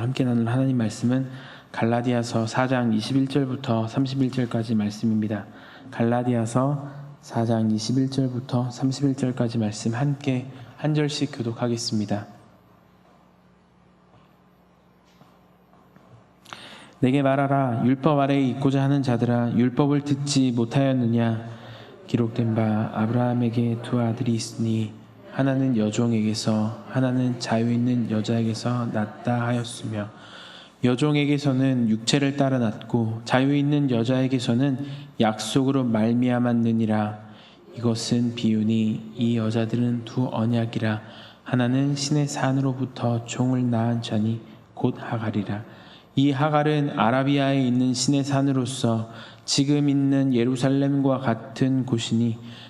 함께 나눌 하나님 말씀은 갈라디아서 4장 21절부터 31절까지 말씀입니다. 갈라디아서 4장 21절부터 31절까지 말씀 함께 한 절씩 교독하겠습니다. 내게 말하라 율법 아래에 있고자 하는 자들아 율법을 듣지 못하였느냐 기록된 바 아브라함에게 두 아들이 있으니 하나는 여종에게서 하나는 자유 있는 여자에게서 낳다 하였으며 여종에게서는 육체를 따라 낳고 자유 있는 여자에게서는 약속으로 말미암았느니라. 이것은 비유니 이 여자들은 두 언약이라. 하나는 신의 산으로부터 종을 낳은 자니 곧 하갈이라. 이 하갈은 아라비아에 있는 신의 산으로서 지금 있는 예루살렘과 같은 곳이니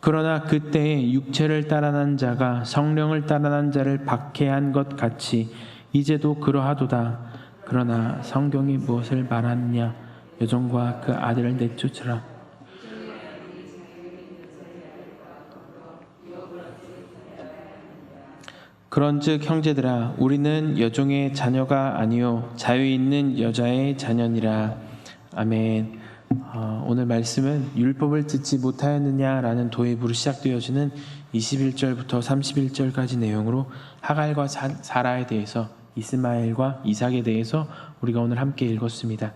그러나 그때에 육체를 따라난 자가 성령을 따라난 자를 박해한 것 같이 이제도 그러하도다. 그러나 성경이 무엇을 말하느냐? 여종과 그 아들을 내쫓으라. 그런즉 형제들아 우리는 여종의 자녀가 아니요 자유 있는 여자의 자녀니라. 아멘. 어, 오늘 말씀은 율법을 듣지 못하였느냐라는 도입으로 시작되어지는 21절부터 31절까지 내용으로 하갈과 사, 사라에 대해서 이스마엘과 이삭에 대해서 우리가 오늘 함께 읽었습니다.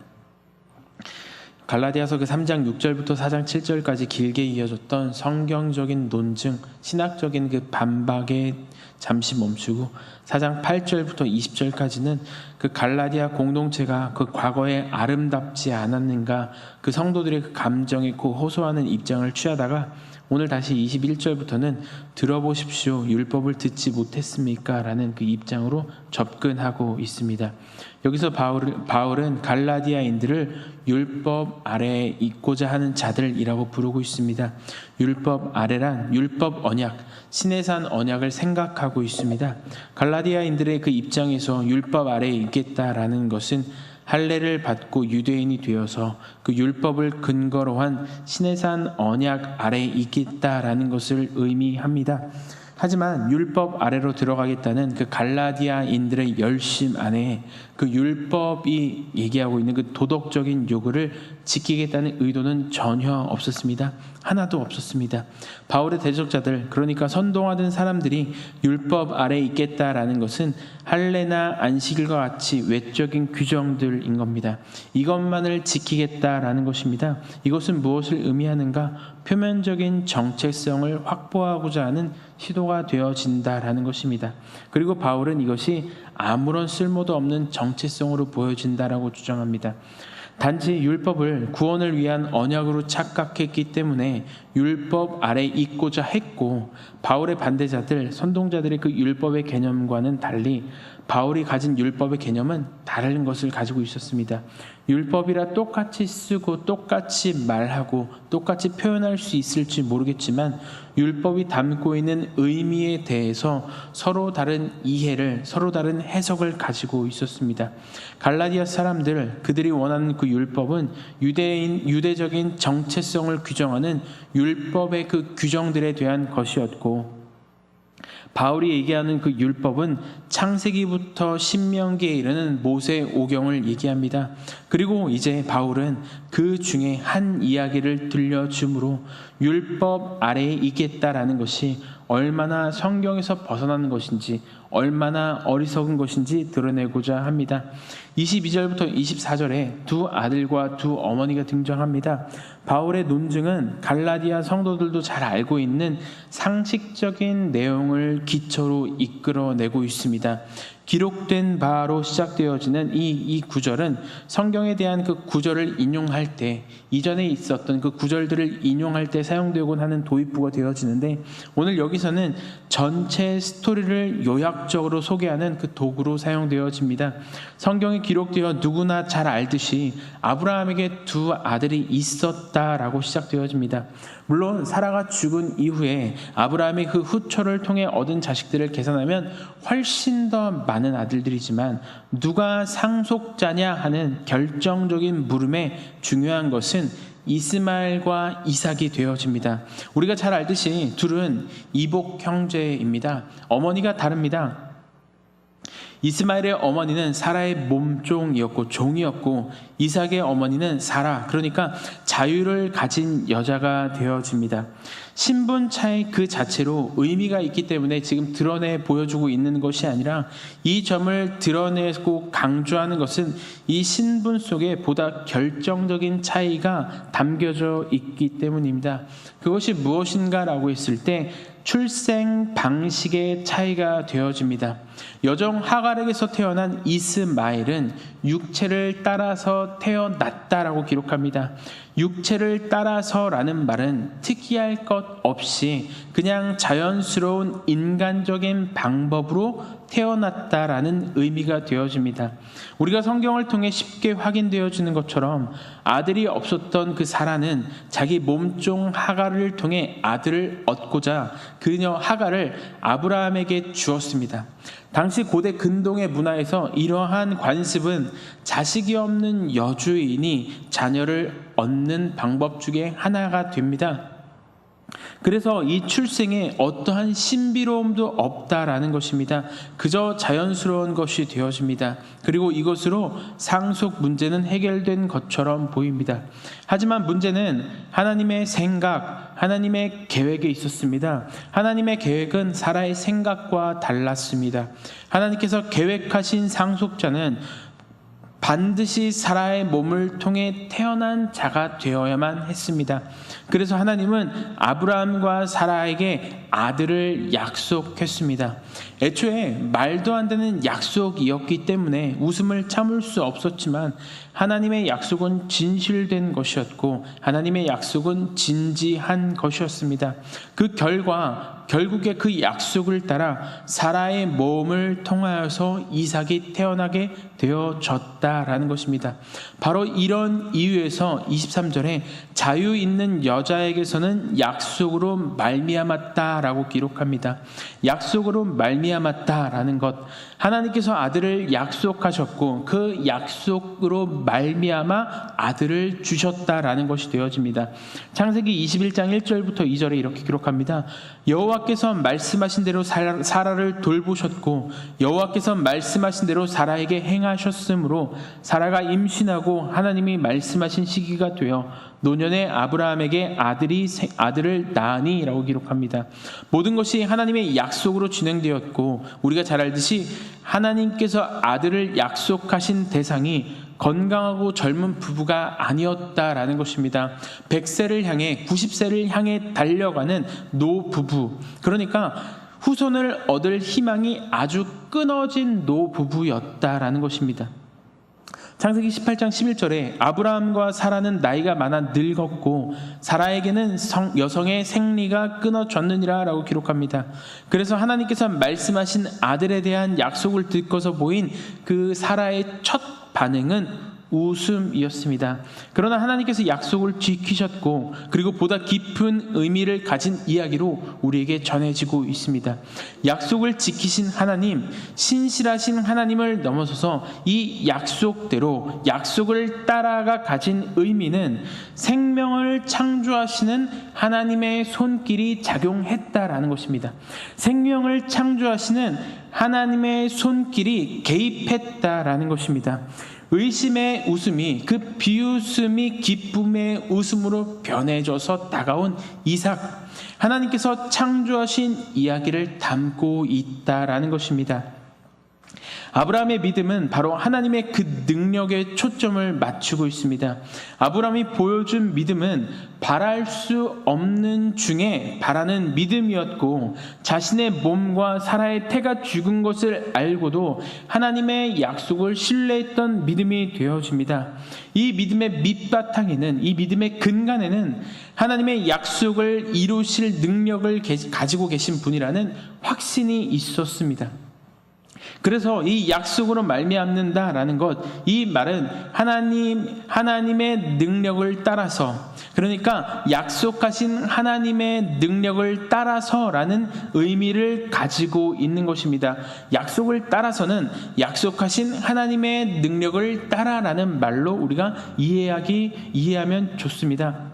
갈라디아서 그 3장 6절부터 4장 7절까지 길게 이어졌던 성경적인 논증, 신학적인 그 반박에 잠시 멈추고 4장 8절부터 20절까지는 그 갈라디아 공동체가 그 과거에 아름답지 않았는가 그 성도들의 그 감정에 고 호소하는 입장을 취하다가 오늘 다시 21절부터는 들어보십시오. 율법을 듣지 못했습니까? 라는 그 입장으로 접근하고 있습니다. 여기서 바울, 바울은 갈라디아인들을 율법 아래에 있고자 하는 자들이라고 부르고 있습니다. 율법 아래란 율법 언약, 신의 산 언약을 생각하고 있습니다. 갈라디아인들의 그 입장에서 율법 아래에 있겠다라는 것은 할례를 받고 유대인이 되어서 그 율법을 근거로 한 신의 산 언약 아래에 있겠다라는 것을 의미합니다. 하지만 율법 아래로 들어가겠다는 그 갈라디아인들의 열심 안에 그 율법이 얘기하고 있는 그 도덕적인 요구를 지키겠다는 의도는 전혀 없었습니다. 하나도 없었습니다. 바울의 대적자들 그러니까 선동하던 사람들이 율법 아래에 있겠다라는 것은 할례나 안식일과 같이 외적인 규정들인 겁니다. 이것만을 지키겠다라는 것입니다. 이것은 무엇을 의미하는가? 표면적인 정체성을 확보하고자 하는 시도가 되어진다라는 것입니다. 그리고 바울은 이것이 아무런 쓸모도 없는 정체성으로 보여진다라고 주장합니다. 단지 율법을 구원을 위한 언약으로 착각했기 때문에 율법 아래 있고자 했고 바울의 반대자들 선동자들의 그 율법의 개념과는 달리 바울이 가진 율법의 개념은 다른 것을 가지고 있었습니다. 율법이라 똑같이 쓰고 똑같이 말하고 똑같이 표현할 수 있을지 모르겠지만 율법이 담고 있는 의미에 대해서 서로 다른 이해를 서로 다른 해석을 가지고 있었습니다. 갈라디아 사람들 그들이 원하는 그 율법은 유대인 유대적인 정체성을 규정하는 율법의 그 규정들에 대한 것이었고 바울이 얘기하는 그 율법은 창세기부터 신명기에 이르는 모세 오경을 얘기합니다. 그리고 이제 바울은 그 중에 한 이야기를 들려줌으로 율법 아래에 있겠다라는 것이 얼마나 성경에서 벗어나는 것인지 얼마나 어리석은 것인지 드러내고자 합니다. 22절부터 24절에 두 아들과 두 어머니가 등장합니다. 바울의 논증은 갈라디아 성도들도 잘 알고 있는 상식적인 내용을 기초로 이끌어내고 있습니다. 기록된 바로 시작되어지는 이, 이 구절은 성경에 대한 그 구절을 인용할 때 이전에 있었던 그 구절들을 인용할 때 사용되곤 하는 도입부가 되어지는데 오늘 여기서는 전체 스토리를 요약 적으로 소개하는 그 도구로 사용되어집니다. 성경에 기록되어 누구나 잘 알듯이 아브라함에게 두 아들이 있었다라고 시작되어집니다. 물론 사라가 죽은 이후에 아브라함이 그 후처를 통해 얻은 자식들을 계산하면 훨씬 더 많은 아들들이지만 누가 상속자냐 하는 결정적인 물음에 중요한 것은 이스마엘과 이삭이 되어집니다. 우리가 잘 알듯이 둘은 이복 형제입니다. 어머니가 다릅니다. 이스마엘의 어머니는 사라의 몸종이었고 종이었고 이삭의 어머니는 사라 그러니까 자유를 가진 여자가 되어집니다. 신분 차이 그 자체로 의미가 있기 때문에 지금 드러내 보여주고 있는 것이 아니라 이 점을 드러내고 강조하는 것은 이 신분 속에 보다 결정적인 차이가 담겨져 있기 때문입니다. 그것이 무엇인가라고 했을 때 출생 방식의 차이가 되어집니다. 여정 하갈에게서 태어난 이스마엘은 육체를 따라서 태어났다라고 기록합니다. 육체를 따라서라는 말은 특이할 것 없이 그냥 자연스러운 인간적인 방법으로 태어났다라는 의미가 되어집니다. 우리가 성경을 통해 쉽게 확인되어지는 것처럼 아들이 없었던 그 사라는 자기 몸종 하갈을 통해 아들을 얻고자 그녀 하갈을 아브라함에게 주었습니다. 당시 고대 근동의 문화에서 이러한 관습은 자식이 없는 여주인이 자녀를 얻는 방법 중에 하나가 됩니다. 그래서 이 출생에 어떠한 신비로움도 없다라는 것입니다. 그저 자연스러운 것이 되어집니다. 그리고 이것으로 상속 문제는 해결된 것처럼 보입니다. 하지만 문제는 하나님의 생각, 하나님의 계획에 있었습니다. 하나님의 계획은 사라의 생각과 달랐습니다. 하나님께서 계획하신 상속자는 반드시 사라의 몸을 통해 태어난 자가 되어야만 했습니다. 그래서 하나님은 아브라함과 사라에게 아들을 약속했습니다. 애초에 말도 안 되는 약속이었기 때문에 웃음을 참을 수 없었지만 하나님의 약속은 진실된 것이었고 하나님의 약속은 진지한 것이었습니다. 그 결과 결국에 그 약속을 따라 사라의 몸을 통하여서 이삭이 태어나게 되어졌다라는 것입니다. 바로 이런 이유에서 23절에 자유 있는 여자에게서는 약속으로 말미암았다 라고 기록합니다. 약속으로 말미암았다라는 것 하나님께서 아들을 약속하셨고 그 약속으로 말미암아 아들을 주셨다라는 것이 되어집니다. 창세기 21장 1절부터 2절에 이렇게 기록합니다. 여호와께서 말씀하신 대로 사라를 돌보셨고 여호와께서 말씀하신 대로 사라에게 행하셨으므로 사라가 임신하고 하나님이 말씀하신 시기가 되어 노년의 아브라함에게 아들이 아들을 낳으니라고 기록합니다. 모든 것이 하나님의 약속으로 진행되었고 우리가 잘 알듯이 하나님께서 아들을 약속하신 대상이 건강하고 젊은 부부가 아니었다라는 것입니다. 100세를 향해 90세를 향해 달려가는 노부부. 그러니까 후손을 얻을 희망이 아주 끊어진 노부부였다라는 것입니다. 창세기 18장 11절에 아브라함과 사라는 나이가 많아 늙었고 사라에게는 성, 여성의 생리가 끊어졌느니라라고 기록합니다. 그래서 하나님께서 말씀하신 아들에 대한 약속을 듣고서 보인 그 사라의 첫 반응은 웃음이었습니다. 그러나 하나님께서 약속을 지키셨고 그리고 보다 깊은 의미를 가진 이야기로 우리에게 전해지고 있습니다. 약속을 지키신 하나님, 신실하신 하나님을 넘어서서 이 약속대로 약속을 따라가 가진 의미는 생명을 창조하시는 하나님의 손길이 작용했다라는 것입니다. 생명을 창조하시는 하나님의 손길이 개입했다라는 것입니다. 의심의 웃음이 그 비웃음이 기쁨의 웃음으로 변해져서 다가온 이삭. 하나님께서 창조하신 이야기를 담고 있다라는 것입니다. 아브라함의 믿음은 바로 하나님의 그 능력에 초점을 맞추고 있습니다. 아브라함이 보여준 믿음은 바랄 수 없는 중에 바라는 믿음이었고 자신의 몸과 사라의 태가 죽은 것을 알고도 하나님의 약속을 신뢰했던 믿음이 되어집니다. 이 믿음의 밑바탕에는 이 믿음의 근간에는 하나님의 약속을 이루실 능력을 가지고 계신 분이라는 확신이 있었습니다. 그래서 이 약속으로 말미암는다라는 것, 이 말은 하나님 하나님의 능력을 따라서 그러니까 약속하신 하나님의 능력을 따라서라는 의미를 가지고 있는 것입니다. 약속을 따라서는 약속하신 하나님의 능력을 따라라는 말로 우리가 이해하기 이해하면 좋습니다.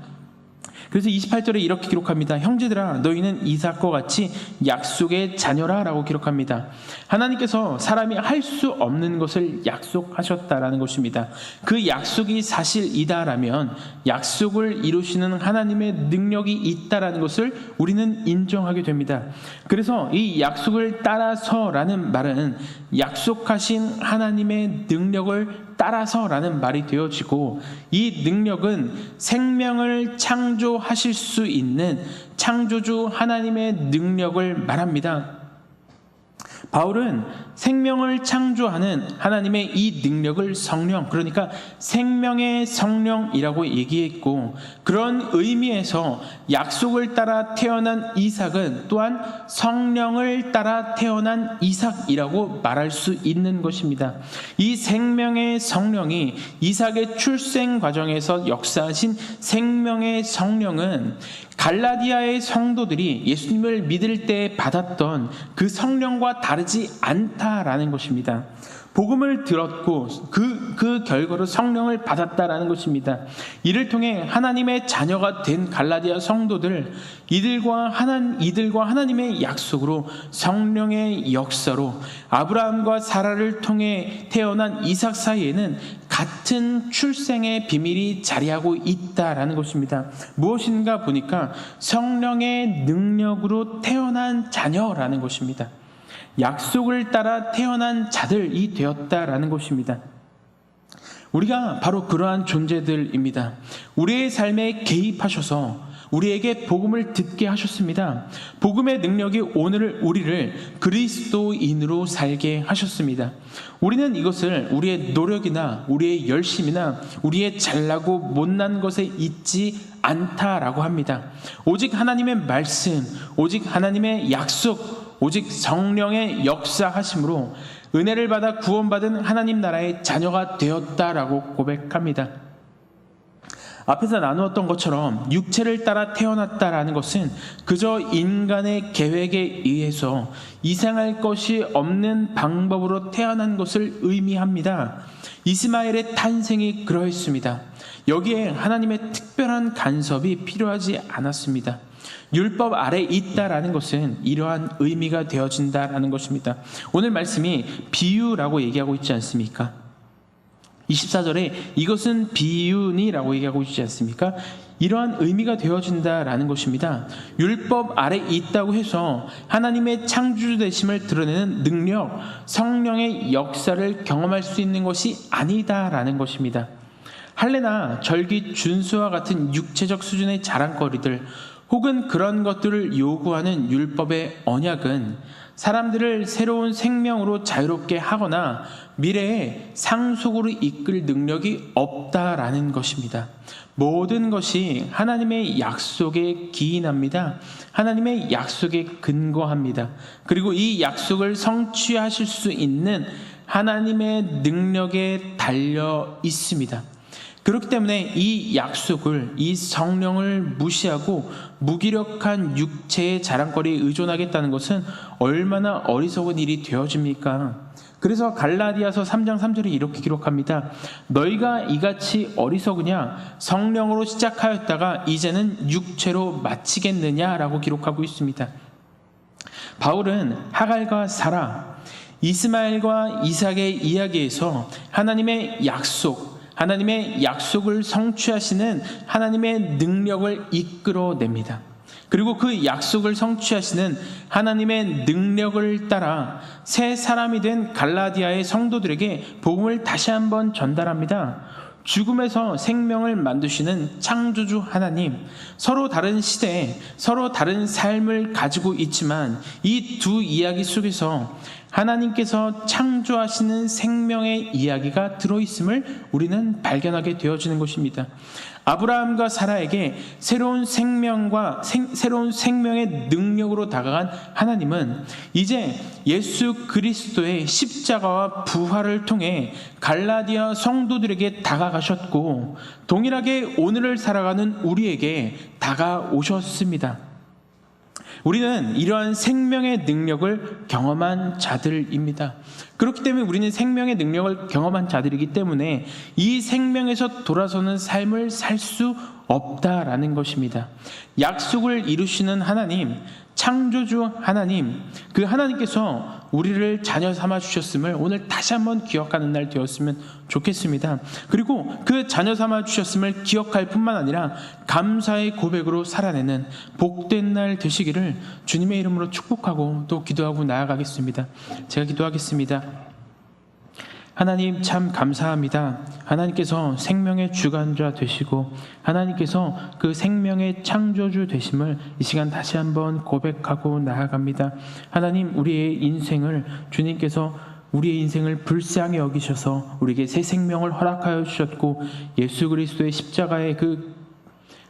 그래서 28절에 이렇게 기록합니다. 형제들아 너희는 이삭과 같이 약속의 자녀라라고 기록합니다. 하나님께서 사람이 할 수 없는 것을 약속하셨다라는 것입니다. 그 약속이 사실이다라면 약속을 이루시는 하나님의 능력이 있다라는 것을 우리는 인정하게 됩니다. 그래서 이 약속을 따라서라는 말은 약속하신 하나님의 능력을 따라서라는 말이 되어지고 이 능력은 생명을 창조하실 수 있는 창조주 하나님의 능력을 말합니다. 바울은 생명을 창조하는 하나님의 이 능력을 성령, 그러니까 생명의 성령이라고 얘기했고, 그런 의미에서 약속을 따라 태어난 이삭은 또한 성령을 따라 태어난 이삭이라고 말할 수 있는 것입니다. 이 생명의 성령이 이삭의 출생 과정에서 역사하신 생명의 성령은 갈라디아의 성도들이 예수님을 믿을 때 받았던 그 성령과 다르지 않다 라는 것입니다. 복음을 들었고 그, 그 결과로 성령을 받았다라는 것입니다. 이를 통해 하나님의 자녀가 된 갈라디아 성도들, 이들과 하나, 이들과 하나님의 약속으로 성령의 역사로 아브라함과 사라를 통해 태어난 이삭 사이에는 같은 출생의 비밀이 자리하고 있다라는 것입니다. 무엇인가 보니까 성령의 능력으로 태어난 자녀라는 것입니다. 약속을 따라 태어난 자들이 되었다라는 것입니다. 우리가 바로 그러한 존재들입니다. 우리의 삶에 개입하셔서 우리에게 복음을 듣게 하셨습니다. 복음의 능력이 오늘 우리를 그리스도인으로 살게 하셨습니다. 우리는 이것을 우리의 노력이나 우리의 열심이나 우리의 잘나고 못난 것에 있지 않다라고 합니다. 오직 하나님의 말씀, 오직 하나님의 약속, 오직 성령의 역사하심으로 은혜를 받아 구원받은 하나님 나라의 자녀가 되었다라고 고백합니다. 앞에서 나누었던 것처럼 육체를 따라 태어났다라는 것은 그저 인간의 계획에 의해서 이상할 것이 없는 방법으로 태어난 것을 의미합니다. 이스마엘의 탄생이 그러했습니다. 여기에 하나님의 특별한 간섭이 필요하지 않았습니다. 율법 아래 있다라는 것은 이러한 의미가 되어진다라는 것입니다. 오늘 말씀이 비유라고 얘기하고 있지 않습니까? 24절에 이것은 비유니라고 얘기하고 있지 않습니까? 이러한 의미가 되어진다라는 것입니다. 율법 아래 있다고 해서 하나님의 창조되심을 드러내는 능력, 성령의 역사를 경험할 수 있는 것이 아니다라는 것입니다. 할례나 절기 준수와 같은 육체적 수준의 자랑거리들 혹은 그런 것들을 요구하는 율법의 언약은 사람들을 새로운 생명으로 자유롭게 하거나 미래에 상속으로 이끌 능력이 없다라는 것입니다. 모든 것이 하나님의 약속에 기인합니다. 하나님의 약속에 근거합니다. 그리고 이 약속을 성취하실 수 있는 하나님의 능력에 달려 있습니다. 그렇기 때문에 이 약속을 이 성령을 무시하고 무기력한 육체의 자랑거리에 의존하겠다는 것은 얼마나 어리석은 일이 되어집니까? 그래서 갈라디아서 3장 3절에 이렇게 기록합니다. 너희가 이같이 어리석으냐 성령으로 시작하였다가 이제는 육체로 마치겠느냐라고 기록하고 있습니다. 바울은 하갈과 사라 이스마엘과 이삭의 이야기에서 하나님의 약속 하나님의 약속을 성취하시는 하나님의 능력을 이끌어냅니다. 그리고 그 약속을 성취하시는 하나님의 능력을 따라 새 사람이 된 갈라디아의 성도들에게 복음을 다시 한번 전달합니다. 죽음에서 생명을 만드시는 창조주 하나님, 서로 다른 시대에 서로 다른 삶을 가지고 있지만 이 두 이야기 속에서 하나님께서 창조하시는 생명의 이야기가 들어있음을 우리는 발견하게 되어지는 것입니다. 아브라함과 사라에게 새로운 생명과 생, 새로운 생명의 능력으로 다가간 하나님은 이제 예수 그리스도의 십자가와 부활을 통해 갈라디아 성도들에게 다가가셨고 동일하게 오늘을 살아가는 우리에게 다가오셨습니다. 우리는 이러한 생명의 능력을 경험한 자들입니다. 그렇기 때문에 우리는 생명의 능력을 경험한 자들이기 때문에 이 생명에서 돌아서는 삶을 살 수 없다라는 것입니다. 약속을 이루시는 하나님, 창조주 하나님, 그 하나님께서 우리를 자녀 삼아 주셨음을 오늘 다시 한번 기억하는 날 되었으면 좋겠습니다. 그리고 그 자녀 삼아 주셨음을 기억할 뿐만 아니라 감사의 고백으로 살아내는 복된 날 되시기를 주님의 이름으로 축복하고 또 기도하고 나아가겠습니다. 제가 기도하겠습니다. 하나님 참 감사합니다. 하나님께서 생명의 주관자 되시고 하나님께서 그 생명의 창조주 되심을 이 시간 다시 한번 고백하고 나아갑니다. 하나님 우리의 인생을 주님께서 우리의 인생을 불쌍히 여기셔서 우리에게 새 생명을 허락하여 주셨고 예수 그리스도의 십자가의 그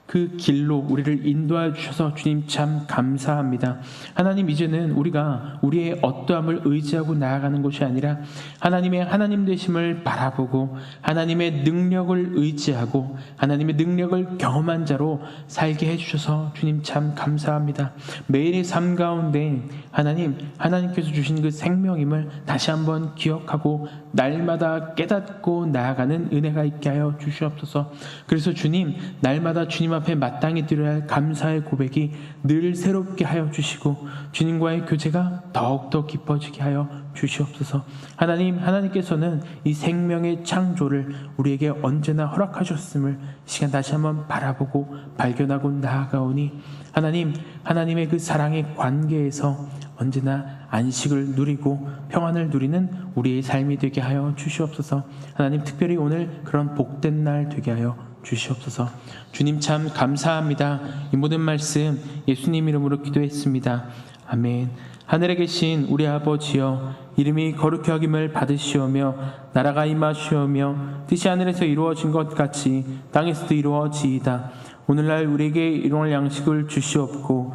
그 길로 우리를 인도하여 주셔서 주님 참 감사합니다. 하나님 이제는 우리가 우리의 어떠함을 의지하고 나아가는 것이 아니라 하나님의 하나님 되심을 바라보고 하나님의 능력을 의지하고 하나님의 능력을 경험한 자로 살게 해 주셔서 주님 참 감사합니다. 매일의 삶 가운데 하나님 하나님께서 주신 그 생명임을 다시 한번 기억하고 날마다 깨닫고 나아가는 은혜가 있게 하여 주시옵소서. 그래서 주님 날마다 주님 앞에 마땅히 드려야 할 감사의 고백이 늘 새롭게 하여 주시고 주님과의 교제가 더욱더 깊어지게 하여 주시옵소서. 하나님 하나님께서는 이 생명의 창조를 우리에게 언제나 허락하셨음을 시간 다시 한번 바라보고 발견하고 나아가오니 하나님 하나님의 그 사랑의 관계에서 언제나 안식을 누리고 평안을 누리는 우리의 삶이 되게 하여 주시옵소서. 하나님 특별히 오늘 그런 복된 날 되게 하여 주시옵소서. 주님 참 감사합니다. 이 모든 말씀 예수님 이름으로 기도했습니다. 아멘. 하늘에 계신 우리 아버지여 이름이 거룩히 여김을 받으시오며 나라가 임하시오며 뜻이 하늘에서 이루어진 것 같이 땅에서도 이루어지이다. 오늘날 우리에게 일용할 양식을 주시옵고